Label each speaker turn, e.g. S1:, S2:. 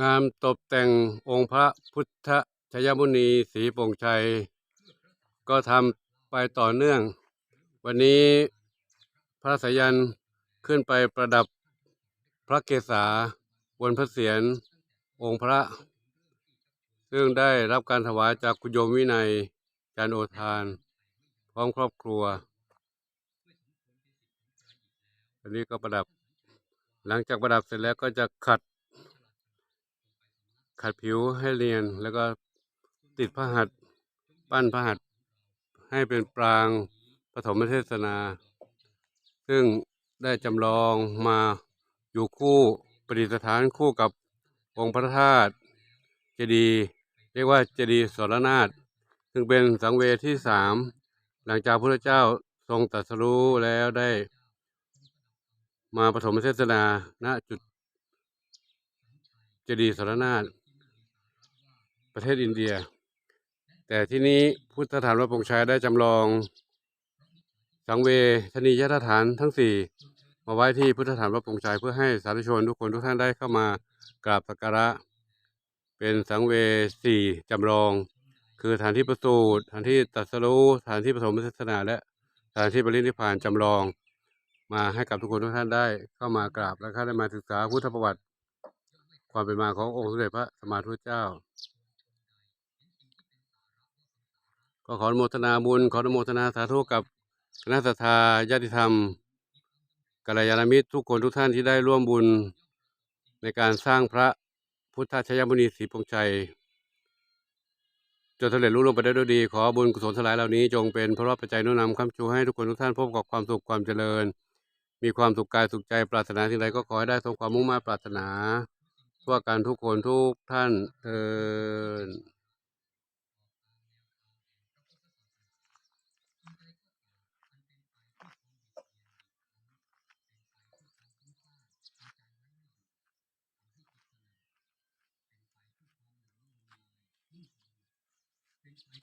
S1: งามตกแต่งองค์พระพุทธชยมุนีสีโปร่งชัย ก็ทำไปต่อเนื่อง วันนี้พระสายันขึ้นไปประดับพระเกศาบนพระเศียรองค์พระ ซึ่งได้รับการถวายจากคุณโยมวินัยจารโอทาน พร้อมครอบครัววันนี้ก็ประดับ หลังจากประดับเสร็จแล้วก็จะขัด ขัดผิวให้เรียน แล้วก็ติดพระหัตถ์ปั้นพระหัตถ์ให้เป็นปรางปฐมเทศนา ซึ่งได้จำลองมาอยู่คู่ประดิษฐานคู่กับองค์พระธาตุเจดีย์เรียกว่าเจดีย์สรนาถซึ่งเป็นสังเวชที่สามหลังจากพระเจ้าทรงตรัสรู้แล้วได้ มาปฐมเทศนาณจุดเจดีย์สรนาถ ประเทศอินเดีย แต่ที่นี้พุทธสถานวัดปงชัยได้จำลอง สังเวชนียสถานทั้งสี่มาไว้ที่พุทธสถานวัดปงชัยเพื่อให้สาธุชนทุกคนทุกท่านได้เข้ามากราบสักการะ เป็นสังเวสี่จำลอง คือสถานที่ประสูติสถานที่ตรัสรู้สถานที่ปฐมเทศนาและสถานที่ปรินิพานจำลอง มาให้กับทุกคนทุกท่านได้เข้ามากราบและข้าได้มาศึกษาพุทธประวัติ ความเป็นมาขององค์สมเด็จพระสัมมาสัมพุทธเจ้า ก็ขออนุโมทนาบุญ ขออนุโมทนาสาธุกับคณะสัตยาญาติธรรมกัลยาณมิตรทุกคนทุกท่านที่ได้ร่วมบุญ ในการสร้างพระพุทธชยมุนีศรีปงชัยจนสำเร็จรุ่ล่วงไปได้ด้วยดี ขอบุญกุศลสลายเหล่านี้จงเป็นพระปัจจัยน้นนำคำชูให้ทุกคนทุกท่านพบกับความสุขความเจริญ มีความสุขกายสุขใจปรารถนาสิ่งใดก็ขอให้ได้สมความมุ่งมา่ปรารถนาทั่วกันทุกคนทุกท่านเทิน
S2: like